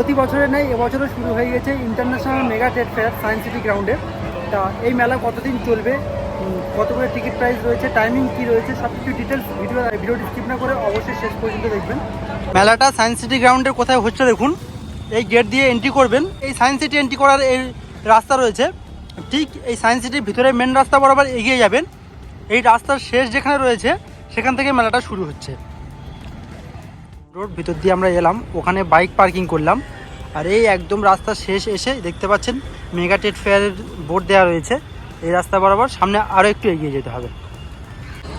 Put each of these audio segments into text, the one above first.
প্রতি বছরের নেই, এবছরও শুরু হয়ে গেছে international mega trade fair science city গ্রাউন্ডে তা এই মেলা কতদিন চলবে? কত করে টিকিট প্রাইস রয়েছে? টাইমিং কী রয়েছে? সব কিছু ডিটেলস ভিডিও ভিডিওটি স্কিপ না করে অবশ্যই শেষ পর্যন্ত দেখবেন। মেলাটা সায়েন্স সিটি গ্রাউন্ডের কোথায় হচ্ছে দেখুন। এই গেট দিয়ে এন্ট্রি করবেন। এই সায়েন্স সিটি এন্ট্রি করার এই রাস্তা রয়েছে। ঠিক এই সায়েন্স সিটির ভিতরে মেন রাস্তা বরাবর এগিয়ে যাবেন। এই রাস্তার শেষ যেখানে রয়েছে, সেখান থেকে মেলাটা শুরু হচ্ছে। রোড ভিতর দিয়ে আমরা এলাম। ওখানে বাইক পার্কিং করলাম। আর এই একদম রাস্তা শেষ এসে দেখতে পাচ্ছেন মেগা ট্রেড ফেয়ারের বোর্ড দেওয়া রয়েছে। এই রাস্তা বরাবর সামনে আরও একটু এগিয়ে যেতে হবে।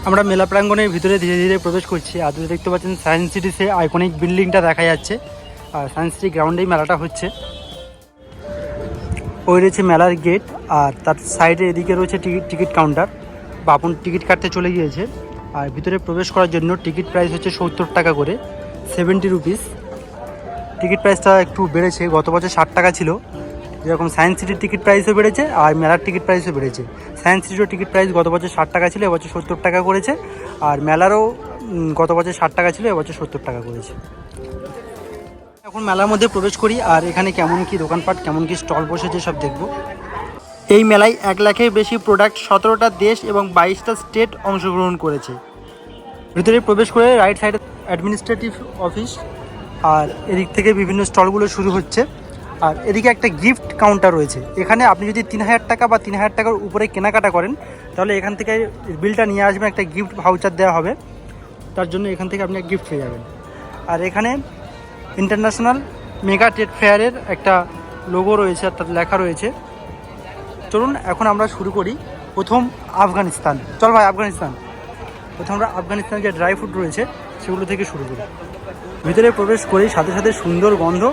আমরা মেলা প্রাঙ্গণের ভিতরে ধীরে ধীরে প্রবেশ করছি। আর দূরে দেখতে পাচ্ছেন সায়েন্স সিটি সে আইকনিক বিল্ডিংটা দেখা যাচ্ছে। আর সায়েন্স সিটি গ্রাউন্ডেই মেলাটা হচ্ছে। ওই রয়েছে মেলার গেট আর তার সাইডে এদিকে রয়েছে ticket ticket counter Bapon ticket কাটতে চলে গিয়েছে। আর ভিতরে প্রবেশ করার জন্য টিকিট প্রাইস হচ্ছে সত্তর টাকা করে। সেভেন্টি রুপিস টিকিট প্রাইসটা একটু বেড়েছে, গত বছর ষাট টাকা ছিল। যেরকম সায়েন্স সিটির টিকিট প্রাইসও বেড়েছে, আর মেলার টিকিট প্রাইসও বেড়েছে। সায়েন্স সিটিরও টিকিট প্রাইস গত বছর ষাট টাকা ছিল, এবছর সত্তর টাকা করেছে। আর মেলারও গত বছর ষাট টাকা ছিল, এবছর সত্তর টাকা করেছে। এখন মেলার মধ্যে প্রবেশ করি, আর এখানে কেমন কি দোকানপাট, কেমন কি স্টল বসেছে সব দেখব। এই মেলায় এক লাখের বেশি প্রোডাক্ট সতেরোটা দেশ এবং বাইশটা স্টেট অংশগ্রহণ করেছে। ভিতরে প্রবেশ করে রাইট সাইডে অ্যাডমিনিস্ট্রেটিভ অফিস আর এদিক থেকে বিভিন্ন স্টলগুলো শুরু হচ্ছে। আর এদিকে একটা গিফট কাউন্টার রয়েছে। এখানে আপনি যদি তিন হাজার টাকা বা তিন হাজার টাকার উপরে কেনাকাটা করেন, তাহলে এখান থেকে বিলটা নিয়ে আসবেন, একটা গিফট ভাউচার দেওয়া হবে। তার জন্য এখান থেকে আপনি গিফট পেয়ে যাবেন। আর এখানে ইন্টারন্যাশনাল মেগা ট্রেড ফেয়ারের একটা লোগো রয়েছে, অর্থাৎ লেখা রয়েছে। চলুন, এখন আমরা শুরু করি প্রথম আফগানিস্তান। চল ভাই, আফগানিস্তান। প্রথম আমরা আফগানিস্তানের যে ড্রাই ফ্রুট রয়েছে, সেগুলো থেকে শুরু করি। ভিতরে প্রবেশ করি, সাথে সাথে সুন্দর গন্ধ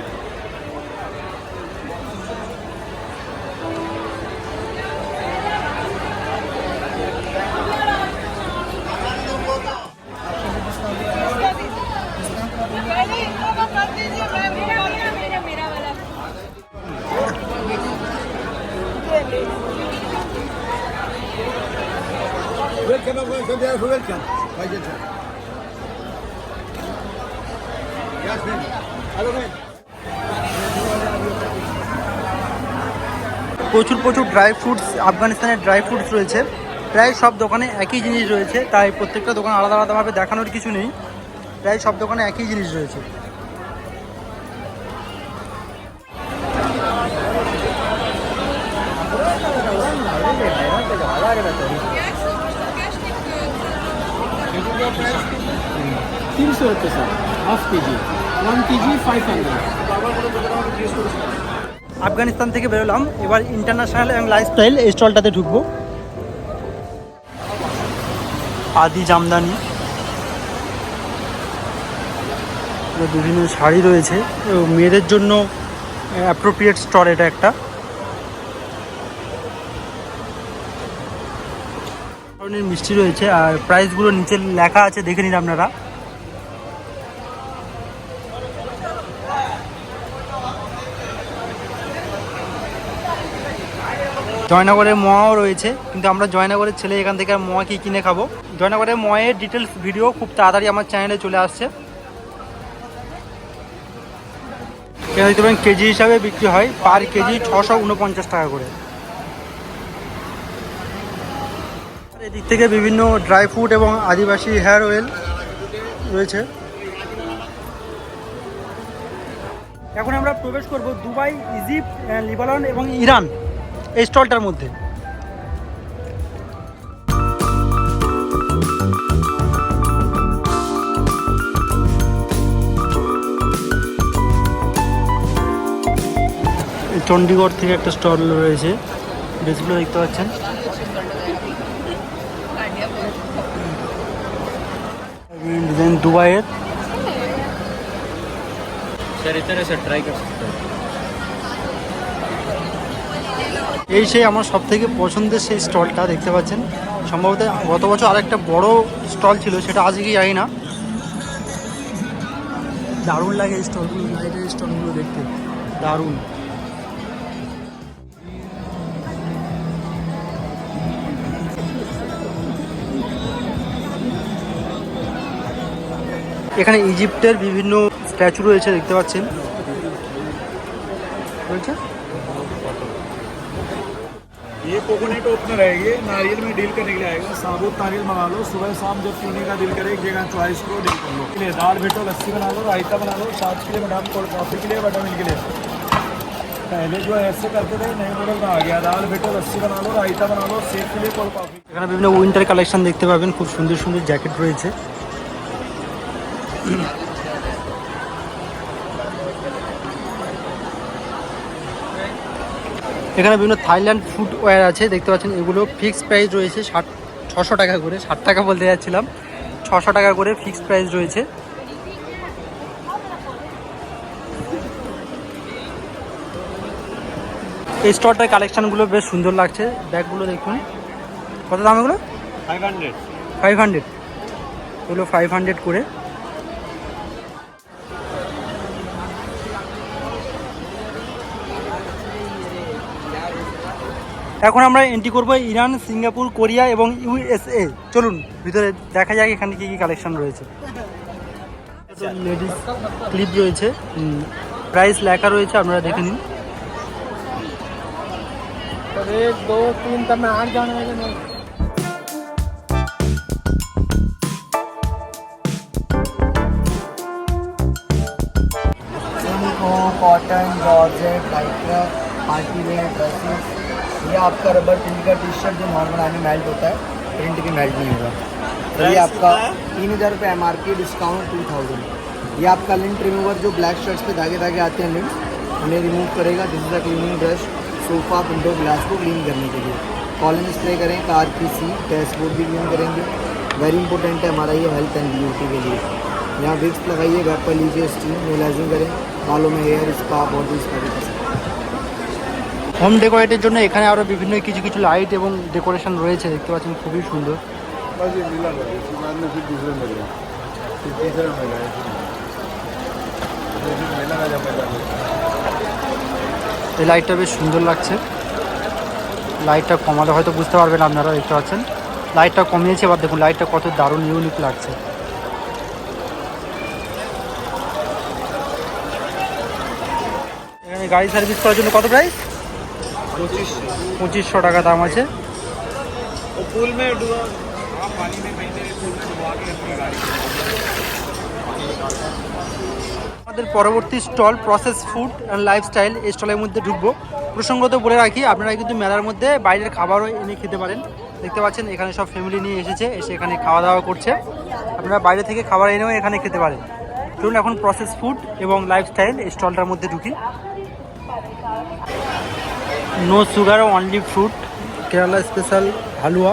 প্রচুর প্রচুর ড্রাই ফ্রুটস আফগানিস্তানের ড্রাই ফ্রুটস রয়েছে। প্রায় সব দোকানে একই জিনিস রয়েছে, তাই প্রত্যেকটা দোকান আলাদা আলাদাভাবে দেখানোর কিছু নেই। প্রায় সব দোকানে একই জিনিস রয়েছে। তিনশো হচ্ছে, sir half KG. One KG five hundred Afghanistan থেকে বেরোলাম। এবার ইন্টারন্যাশনাল এবং লাইফস্টাইল এই স্টলটাতে ঢুকবো। আদি জামদানি। বিভিন্ন শাড়ি রয়েছে। মেয়েদের জন্য অ্যাপ্রোপ্রিয়েট স্টল এটা একটা। ধরনের মিষ্টি রয়েছে। আর প্রাইসগুলো নিচে লেখা আছে, দেখে নিন আপনারা। জয়নগরের মোয়াও রয়েছে, কিন্তু আমরা জয়নগরের ছেলে এখান থেকে মোয়া কি কিনে খাব? জয়নগরের মোয়ের ডিটেলস ভিডিও খুব তাড়াতাড়ি আমার চ্যানেলে চলে আসছে। কেজি হিসাবে বিক্রি হয় পার কেজি ছশো উনপঞ্চাশ টাকা করে। এদিক থেকে বিভিন্ন ড্রাই ফ্রুট এবং আদিবাসী হেয়ার অয়েল রয়েছে। এখন আমরা প্রবেশ করব দুবাই, ইজিপ্ট লিবানন এবং ইরান। এই স্টলটার মধ্যে এই চণ্ডীগড় থেকে একটা স্টল রয়েছে ড্রেসগুলো দেখতে পাচ্ছেন ডিজাইন দুবাইয়ের सर इधर से ट्राई कर सकते हो এই সেই আমার সব থেকে পছন্দের সেই স্টলটা দেখতে পাচ্ছেন। সম্ভবত গত বছর আরেকটা বড় স্টল ছিল সেটা আজকে জানি না। দারুণ লাগে এই স্টলগুলো লাইটের স্টলগুলো দেখতে। দারুণ। এখানে ইজিপ্টের বিভিন্ন স্ট্যাচু রয়েছে দেখতে পাচ্ছেন। রয়েছে? ये कोकोनट ओपनर है ये नारियल में डील करने के लिए आएगा साबुत नारियल मंगा लो सुबह शाम जब पीने का दिल करे एक जगह चॉइस करो डील कर लो के लिए दाल भेटो लस्सी बना लो रायता बना लो छाछ के लिए मैडम कोल्ड कॉफ़ी के लिए विटामिन के लिए पहले जो है ऐसे करते थे नए मॉडल में आ गया दाल भेटो लस्सी बना लो रायता बना लो सेक के लिए कोल्ड कॉफ़ी এখানে বিভিন্ন উইন্টার কালেকশন দেখতে পাবেন খুব সুন্দর সুন্দর জ্যাকেট রয়েছে এখানে বিভিন্ন থাইল্যান্ড ফুটওয়্যার আছে দেখতে পাচ্ছেন এগুলো ফিক্সড প্রাইস রয়েছে ষাট ছশো টাকা করে ষাট টাকা বলতে যাচ্ছিলাম। ছশো টাকা করে ফিক্সড প্রাইস রয়েছে। এই স্টোরটার কালেকশানগুলো বেশ সুন্দর লাগছে। ব্যাগগুলো দেখুন। কত দাম এগুলো? ফাইভ হান্ড্রেড ফাইভ হান্ড্রেড এগুলো ফাইভ হান্ড্রেড করে। এখন আমরা এন্ট্রি করব ইরান সিঙ্গাপুর কোরিয়া এবং ইউএসএ চলুন ভিতরে দেখা যাক এখানে কি কি কালেকশন রয়েছে লেডিস ক্লিপ রয়েছে প্রাইস লেখা রয়েছে আপনারা দেখে নিন एक दो तीन तब मैं आठ जाने वाले नहीं सिल्को cotton georgette lycra party wear dresses ये आपका रबर प्रिंट का टी शर्ट जो नॉर्मल आने मेल्ट होता है प्रिंट भी मेल्ट नहीं होगा। तो ये आपका तीन हज़ार रुपये M R P discount two thousand ये आपका लिंट रिमूवर जो ब्लैक शर्ट्स पे धागे धागे आते हैं लिंट उन्हें रिमूव करेगा। This is a cleaning brush sofa window glass को क्लीन करने के लिए। कॉलिन स्प्रे करें कार की सीट डैशबोर्ड भी क्लीन करेंगे। वेरी इंपॉर्टेंट है हमारा ये हेल्थ एंड ब्यूटी के लिए। यहाँ विक्स लगाइए घर पर लीजिए स्टीम मोलाइजिंग करें। बालों में हेयर स्पा बॉडी स्पा भी कर सकते हैं। হোম ডেকোরেটের জন্য এখানে আরও বিভিন্ন কিছু কিছু লাইট এবং ডেকোরেশন রয়েছে, দেখতে পাচ্ছেন খুবই সুন্দর। এই লাইটটা বেশ সুন্দর লাগছে। লাইটটা কমালে হয়তো বুঝতে পারবেন আপনারা, দেখতে পাচ্ছেন। লাইটটা কমিয়েছে, এবার দেখুন লাইটটা কত দারুণ ইউনিক লাগছে। এখানে গাড়ি সার্ভিস করার জন্য কত প্রাইস পঁচিশশো টাকা দাম আছে। আমাদের পরবর্তী stall process food and lifestyle এই স্টলের মধ্যে ঢুকবো। প্রসঙ্গত বলে রাখি, আপনারা কিন্তু মেলার মধ্যে বাইরের খাবারও এনে খেতে পারেন। দেখতে পাচ্ছেন, এখানে সব ফ্যামিলি নিয়ে এসেছে, এসে এখানে খাওয়া দাওয়া করছে। আপনারা বাইরে থেকে খাবার এনেও এখানে খেতে পারেন। চলুন এখন প্রসেস ফুড এবং লাইফস্টাইল এই স্টলটার মধ্যে ঢুকি। No sugar only fruit Kerala special halwa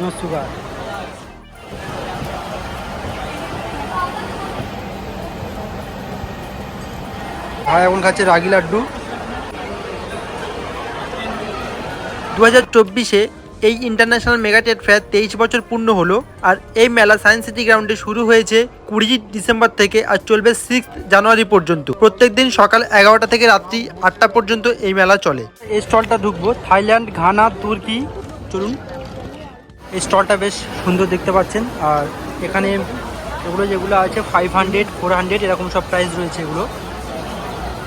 no sugar ভাই এখন খাচ্ছে রাগি লাড্ডু। দু হাজার চব্বিশে এই ইন্টারন্যাশনাল মেগা ট্রেড ফেয়ার তেইশ বছর পূর্ণ হলো আর এই মেলা সায়েন্স সিটি গ্রাউন্ডে শুরু হয়েছে কুড়ি ডিসেম্বর থেকে আর চলবে সিক্স জানুয়ারি পর্যন্ত। প্রত্যেকদিন সকাল এগারোটা থেকে রাত্রি আটটা পর্যন্ত এই মেলা চলে। এই স্টলটা ঢুকবো। থাইল্যান্ড, ঘানা, তুর্কি। চলুন। এই স্টলটা বেশ সুন্দর দেখতে পাচ্ছেন। আর এখানে এগুলো যেগুলো আছে ফাইভ হান্ড্রেড ফোর হান্ড্রেড এরকম সব প্রাইস রয়েছে এগুলো।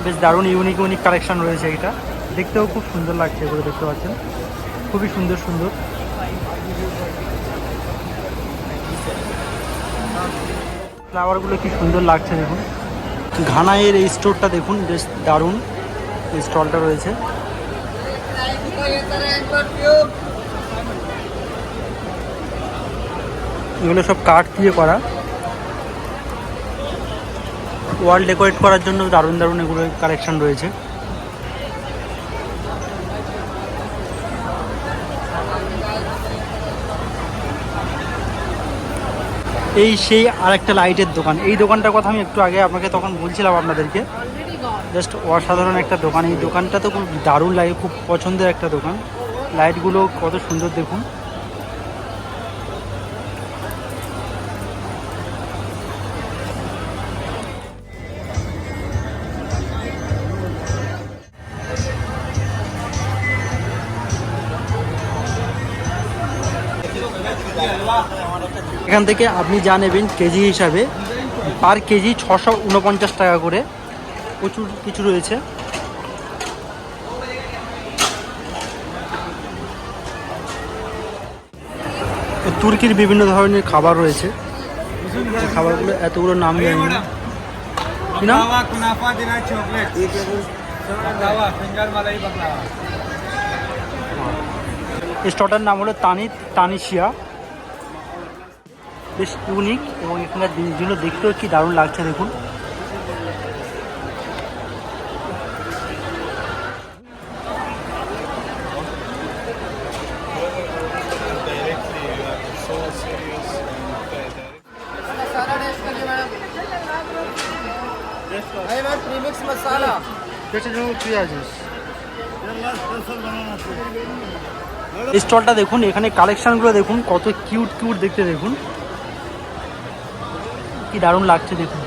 বেশ দারুণ ইউনিক ইউনিক কালেকশন রয়েছে এটা। দেখতেও খুব সুন্দর লাগছে এগুলো দেখতে পাচ্ছেন। খুবই সুন্দর সুন্দর। ফ্লাওয়ারগুলো কি সুন্দর লাগছে দেখুন। ঘানাইয়ের এই স্টোরটা দেখুন বেশ দারুণ এই স্টলটা রয়েছে। এগুলো সব কাঠ দিয়ে করা। ওয়াল ডেকোরেট করার জন্য দারুণ দারুণ এগুলো কালেকশন রয়েছে। এই সেই আরেকটা লাইটের দোকান। এই দোকানটার কথা আমি একটু আগে আপনাকে তখন বলছিলাম আপনাদেরকে। জাস্ট অসাধারণ একটা দোকান। এই দোকানটা তো খুব দারুণ লাগে, খুব পছন্দের একটা দোকান। লাইটগুলো কত সুন্দর দেখুন। এখান থেকে আপনি যা নেবেন কেজি হিসাবে পার কেজি ছশো উনপঞ্চাশ টাকা করে। প্রচুর কিছু রয়েছে। তুর্কির বিভিন্ন ধরনের খাবার রয়েছে। খাবারগুলো এতগুলো নাম জানি না। কি নাম? স্টলটার নাম হলো তানি তানিশিয়া বেশ ইউনিক এবং এখানকার জিনিসগুলো দেখতেও কি দারুণ লাগছে দেখুন प्रीमिक्स मसाला পেটের জন্য তুই আছিস এই স্টলটা দেখুন, এখানে কালেকশনগুলো দেখুন, কত কিউট কিউট দেখতে দেখুন। কি দারুণ লাগছে দেখুন।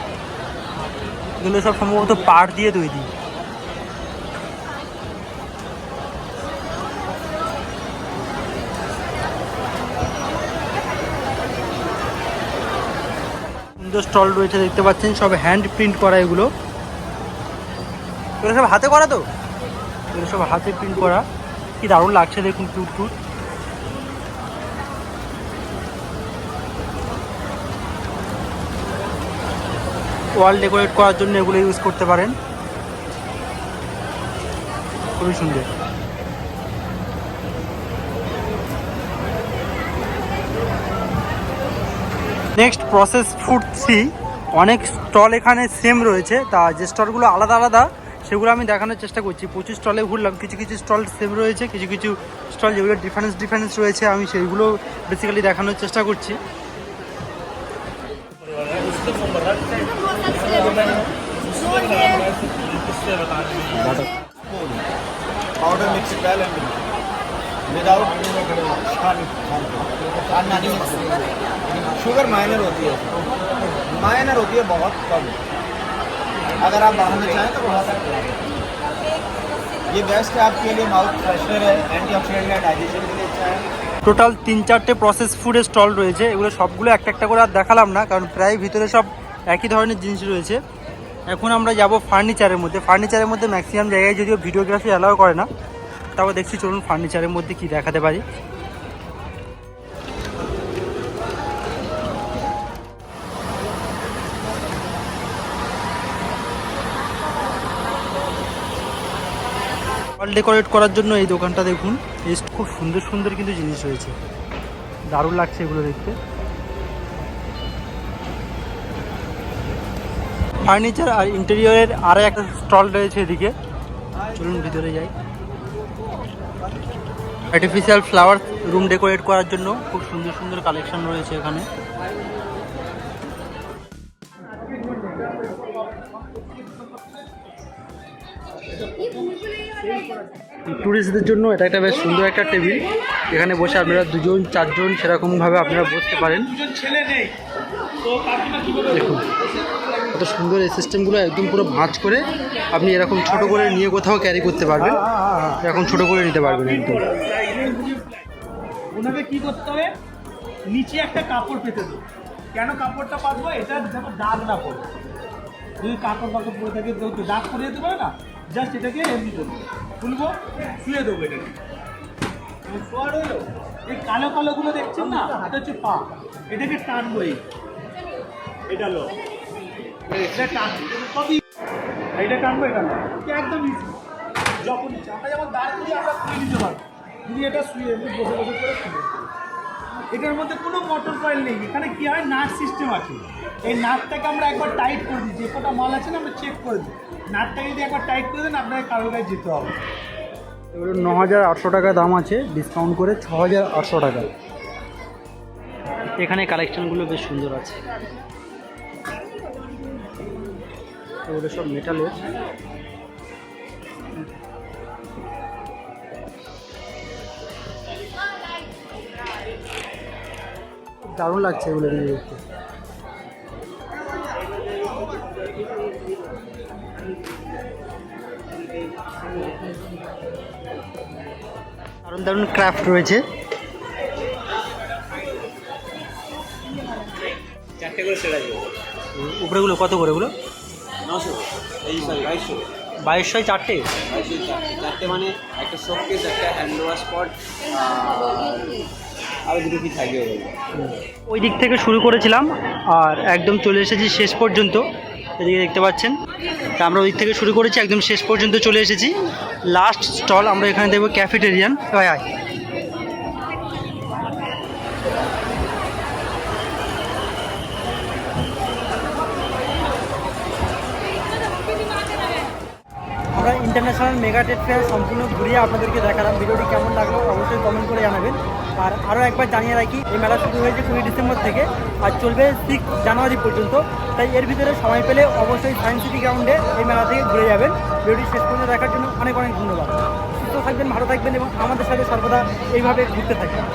এগুলো সব সম্ভবত পাট দিয়ে তৈরি। সুন্দর স্টল রয়েছে, দেখতে পাচ্ছেন, সব হ্যান্ড প্রিন্ট করা এগুলো। সব হাতে করা তো? এগুলো সব হাতে প্রিন্ট করা। কি দারুণ লাগছে দেখুন কিউট কিউট ওয়াল ডেকোরেট করার জন্য এগুলো ইউজ করতে পারেন। খুবই সুন্দর। নেক্সট প্রসেস ফুড থ্রি অনেক স্টল এখানে সেম রয়েছে, তা যে স্টলগুলো আলাদা আলাদা সেগুলো আমি দেখানোর চেষ্টা করছি প্রচুর স্টলে ঘুরলাম কিছু কিছু স্টল সেম রয়েছে কিছু কিছু স্টল যেগুলো ডিফারেন্স ডিফারেন্স রয়েছে আমি সেইগুলো বেসিক্যালি দেখানোর চেষ্টা করছি पाउडर मिक्स डाल एंड विदाउट शुगर माइनर होती है माइनर होती है बहुत कम अगर आप बाहर में चाहें तो बढ़ा सकते हैं ये बेस्ट है आपके लिए माउथ फ्रेशनर है एंटीऑक्सीडेंट है डाइजेशन के लिए अच्छा है টোটাল তিন চারটে প্রসেস ফুডের স্টল রয়েছে এগুলো সবগুলো একটা একটা করে আর দেখালাম না কারণ প্রায় ভিতরে সব একই ধরনের জিনিস রয়েছে এখন আমরা যাব ফার্নিচারের মধ্যে ফার্নিচারের মধ্যে ম্যাক্সিমাম জায়গায় যদিও ভিডিওগ্রাফি অ্যালাউ করে না তারপর দেখছি চলুন ফার্নিচারের মধ্যে কি দেখাতে পারি ওয়াল ডেকোরেট করার জন্য এই দোকানটা দেখুন। খুব সুন্দর সুন্দর কিন্তু জিনিস রয়েছে। দারুণ লাগছে এগুলো দেখতে। ফার্নিচার আর ইন্টেরিয়রের আর একটা স্টল রয়েছে এদিকে। চলুন ভিতরে যাই। আর্টিফিশিয়াল ফ্লাওয়ার রুম ডেকোরেট করার জন্য খুব সুন্দর সুন্দর কালেকশন রয়েছে এখানে। ট্যুরিস্টদের জন্য এটা একটা বেশ সুন্দর একটা টেবিল এখানে বসে আপনারা দুজন, চারজন সেরকমভাবে আপনারা বসতে পারেন। দেখুন, কত সুন্দর এই সিস্টেমগুলো একদম পুরো ভাঁজ করে আপনি এরকম ছোট করে নিয়ে কোথাও ক্যারি করতে পারবেন। এরকম ছোট করে নিতে পারবেন একদম। ওনাকে কি করতে হবে? নিচে একটা কাপড় পেতে দেবো। কেন কাপড়টা পাতবো? এটা যেন দাগ না পড়ে। যদি কাপড় ফাপড় পরে থাকে, তো দাগ পরে যেতে পারে না? জাস্ট এটাকে এমনি করব। খুলবো শুয়ে দেবো এটাকে। শোয়া রইল এই কালো কালোগুলো দেখছেন না? এটা হচ্ছে পা। এটাকে টানবো এই। এটা লো। এটা টানবো সবই এটা টানবো এটা না একদম ইজি যখন ইচ্ছে আমরা যেমন দাঁড় করি আমরা খুলে নিতে পারব। যদি এটা শুয়ে বসে বসে করে খুলে এটার মধ্যে কোনো মোটর কয়েল নেই। এখানে কি হয় নাট সিস্টেম আছে। এই নাটটাকে আমরা একবার টাইট করে দিই। যে কটা মাল আছে না আমরা চেক করে দিই। নাটটাকে যদি একবার টাইট করে দেন আপনাকে কারোর গায়ে যেতে হবে। এগুলো ন হাজার আটশো টাকা দাম আছে। ডিসকাউন্ট করে ছ হাজার আটশো টাকা। এখানে কালেকশনগুলো বেশ সুন্দর আছে। এগুলো সব মেটালের দারুণ লাগছে এগুলো কিন্তু দেখতে। দারুণ দারুণ ক্রাফট রয়েছে। উপরেগুলো কত করে ওগুলো নশো। এই সরি বাইশশো। বাইশশোয় চারটে? চারটে। চারটে মানে একটা শোকেস একটা হ্যান্ড ওয়াশ স্পট দুটো কি থাকবে ওই দিক থেকে শুরু করেছিলাম আর একদম চলে এসেছি শেষ পর্যন্ত, এদিকে দেখতে পাচ্ছেন। তা আমরা ওই থেকে শুরু করেছি, একদম শেষ পর্যন্ত চলে এসেছি। লাস্ট স্টল আমরা এখানে দেখব ক্যাফেটেরিয়ান আয় আয়। ইন্টারন্যাশনাল মেগা ট্রেড ফেয়ার সম্পূর্ণ ঘুরিয়ে আপনাদেরকে দেখালাম। ভিডিওটি কেমন লাগল অবশ্যই কমেন্ট করে জানাবেন। আর আরও একবার জানিয়ে রাখি, এই মেলা শুরু হয়েছে কুড়ি ডিসেম্বর থেকে আর চলবে সিক্স জানুয়ারি পর্যন্ত। তাই এর ভিতরে সময় পেলে অবশ্যই সায়েন্স সিটি গ্রাউন্ডে এই মেলা থেকে ঘুরে যাবেন। ভিডিওটি শেষ পর্যন্ত দেখার জন্য অনেক অনেক ধন্যবাদ। সুস্থ থাকবেন, ভালো থাকবেন এবং আমাদের সাথে সর্বদা এইভাবে ঘুরতে থাকবেন।